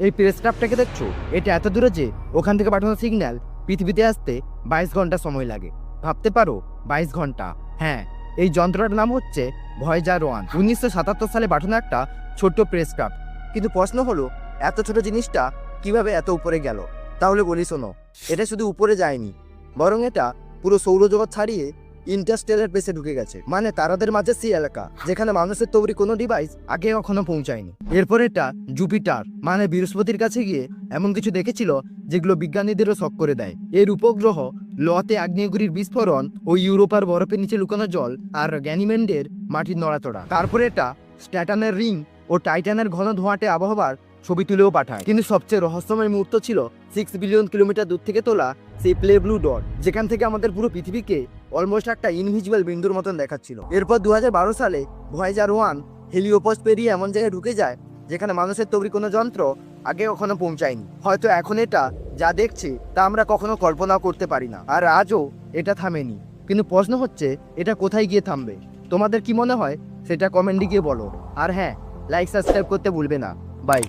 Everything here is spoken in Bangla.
এই প্রেসক্রাফটাকে দেখছ? এটা এত দূরে যে ওখান থেকে পাঠানো সিগন্যাল পৃথিবীতে আসতে বাইশ ঘণ্টা সময় লাগে। ভাবতে পারো, বাইশ ঘণ্টা। হ্যাঁ এই যন্ত্রটার নাম হচ্ছে ভয়েজার ওয়ান উনিশশো সাতাত্তর সালে পাঠানো একটা ছোট্ট প্রেস ক্রাফট কিন্তু প্রশ্ন হলো, এত ছোট জিনিসটা কীভাবে এত উপরে গেল? তাহলে বলি শোনো, এটা শুধু উপরে যায়নি, বরং এটা পুরো সৌরজগৎ ছাড়িয়ে ইন্টারস্টেলার পেসে ঢুকে গেছে। মানে তারাদের মাঝে সেই এলাকা, যেখানে মানুষের তৈরি কোনো ডিভাইস আগে কখনো পৌঁছায়নি। এরপর এটা জুপিটার মানে বৃহস্পতির কাছে গিয়ে এমন কিছু দেখেছিল যেগুলো বিজ্ঞানীদেরও শক করে দেয়। এর উপগ্রহ লতে আগ্নেয়গিরির বিস্ফোরণ ও ইউরোপার বরফের নিচে লুকানো জল আর গ্যানিমেন্ডের মাটির নড়াচড়া। তারপরে এটা স্ট্যাটানের রিং ও টাইটানের ঘন ধোঁয়াটে আবহাওয়ার ছবি তুলেও পাঠায়। কিন্তু সবচেয়ে রহস্যময় মুহূর্ত ছিল সিক্স বিলিয়ন কিলোমিটার দূর থেকে তোলা সেই প্লে ব্লু ডট যেখান থেকে আমাদের পুরো পৃথিবীকে অলমোস্ট একটা ইনভিজিবল বিন্দুর মতন দেখাচ্ছিল। এরপর দু হাজার বারো সালে ভয়েজার ওয়ান হেলিওপস পেরিয়ে এমন জায়গায় ঢুকে যায়, যেখানে মানুষের তৈরি কোনো যন্ত্র আগে কখনো পৌঁছায়নি। হয়তো এখন এটা যা দেখছি, তা আমরা কখনো কল্পনাও করতে পারি না। আর আজও এটা থামেনি। কিন্তু প্রশ্ন হচ্ছে, এটা কোথায় গিয়ে থামবে? তোমাদের কি মনে হয়? সেটা কমেন্টে গিয়ে বলো। আর হ্যাঁ লাইক সাবস্ক্রাইব করতে ভুলবে না। বাই